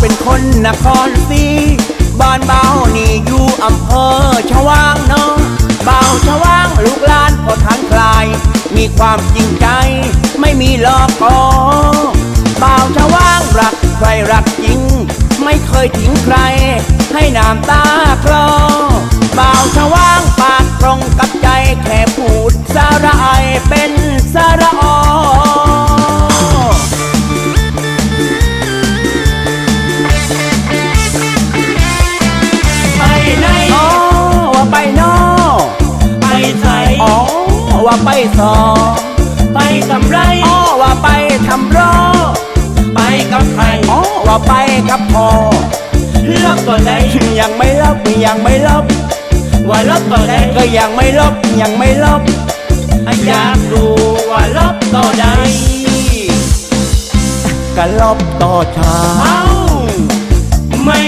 เป็นคนนครศรีบ้านเบานี่อยู่อำเภอชวางเนาะเบาชวางลูกหลานพอทานคลาย มีความจริงใจไม่มีหลอกกอเบาชวางรักใครรักจริง ไม่เคยทิ้งใคร ให้น้ำตาคลอเบาวชวางปากตรงกับใจแค่พูดสาระไอาเป็นสาระอ ว่าไปสอไปทำไรอ๋อว่าไปทำรอไปกับใครอ๋อว่าไปกับพ่อเลือกตัวใดยังไม่ลบยังไม่ลบว่าลบตัวใดก็ยังไม่ลบยังไม่ลบอยากรู้ว่าลบตัวใดก็ลบต่อชาเอ้าไม่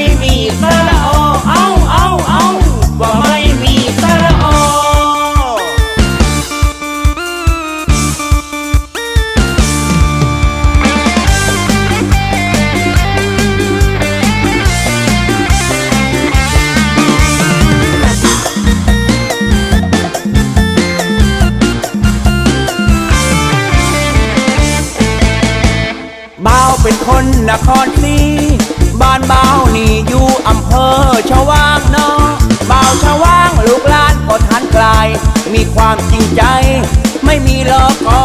คนนครศรีบ้านเบานี่อยู่อำเภอชวางนาะบ่าชวางลูกหลานก็ทันกลายมีความจริงใจ ไม่มีหลอกกอ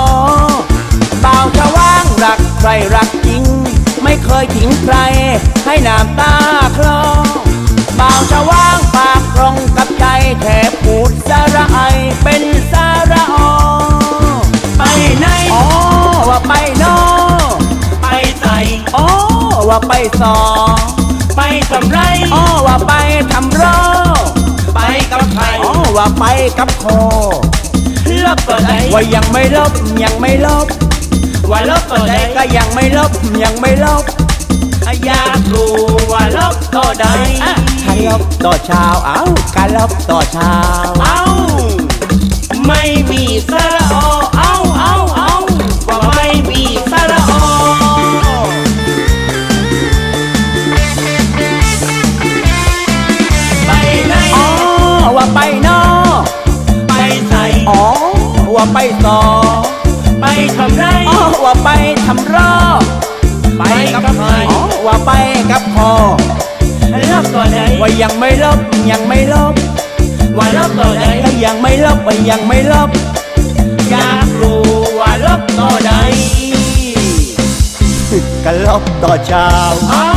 บ่าชวางรักใครรักจริง ไม่เคยทิ้งใคร ให้น้ำตาคลอ ว่าไปสอไปทำไรอ๋อว่าไปทำรอไปกับใครอ๋อว่าไปกับคอลบตัวใดว่ายังไม่ลบยังไม่ลบ ว่าลบตัวใดก็ยังไม่ลบยังไม่ลบอยากรู้ว่าลบตัวใดอะถ้าลบต่อเช้าเอ้าการลบต่อเช้าเอ้าไม่มีสระโอ ว่าไปสอไปทำไรอ๋อว่าไปทำรอไปกับใครอ๋อว่าไปกับคอลบตัวใดว่ายังไม่ลบยังไม่ลบว่าลบตัวใดก็ยังไม่ลบยังไม่ลบอยากรู้ว่าลบตัวใดก็ลบต่อเช้าเอ้า